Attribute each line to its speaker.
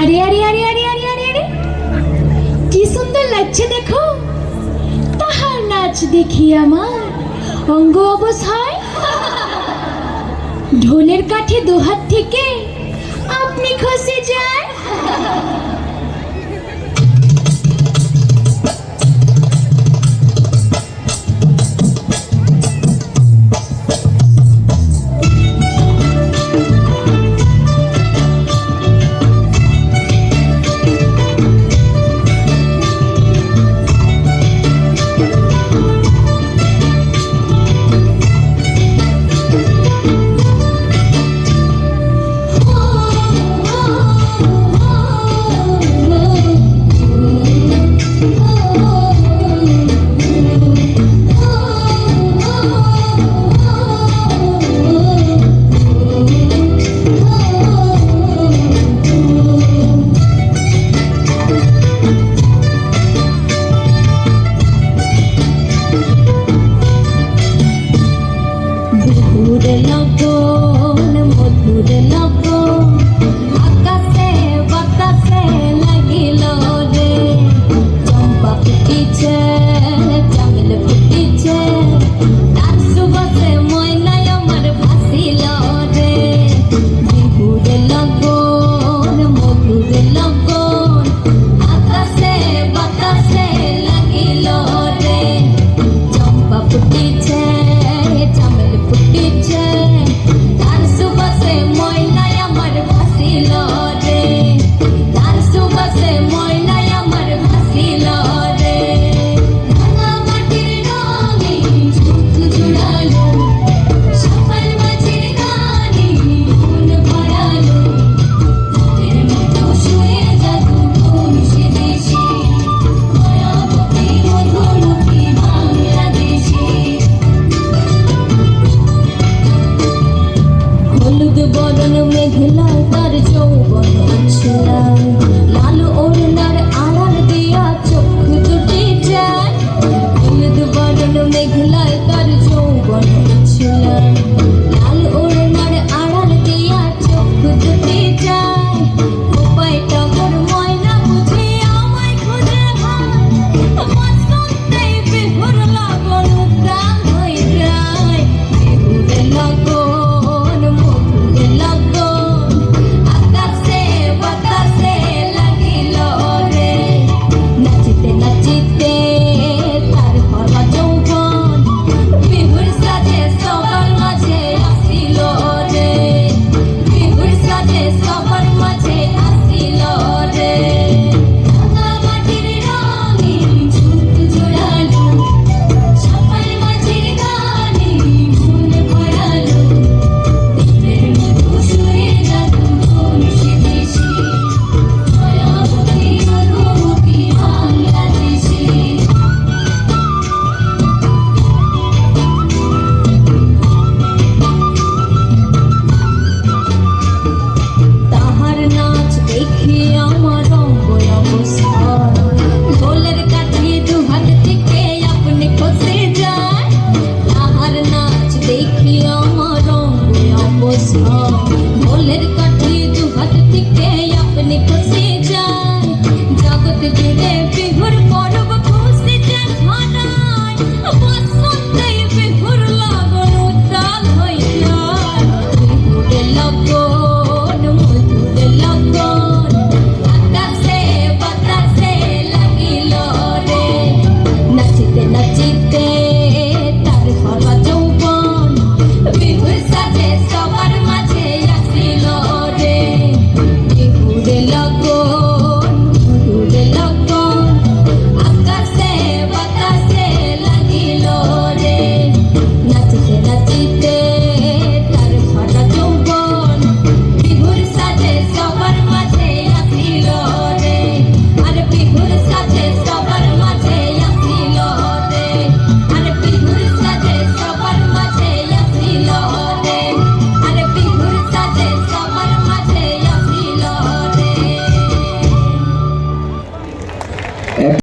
Speaker 1: আরে আরে আরে আরে আরে আরে আরে। কি সুন্দর লাগছে দেখো। তাহার নাচ দেখি আমার অঙ্গ অবশ হয় ঢোলের কাঠে দোহাত থেকে আপনি খসে যায়। pretend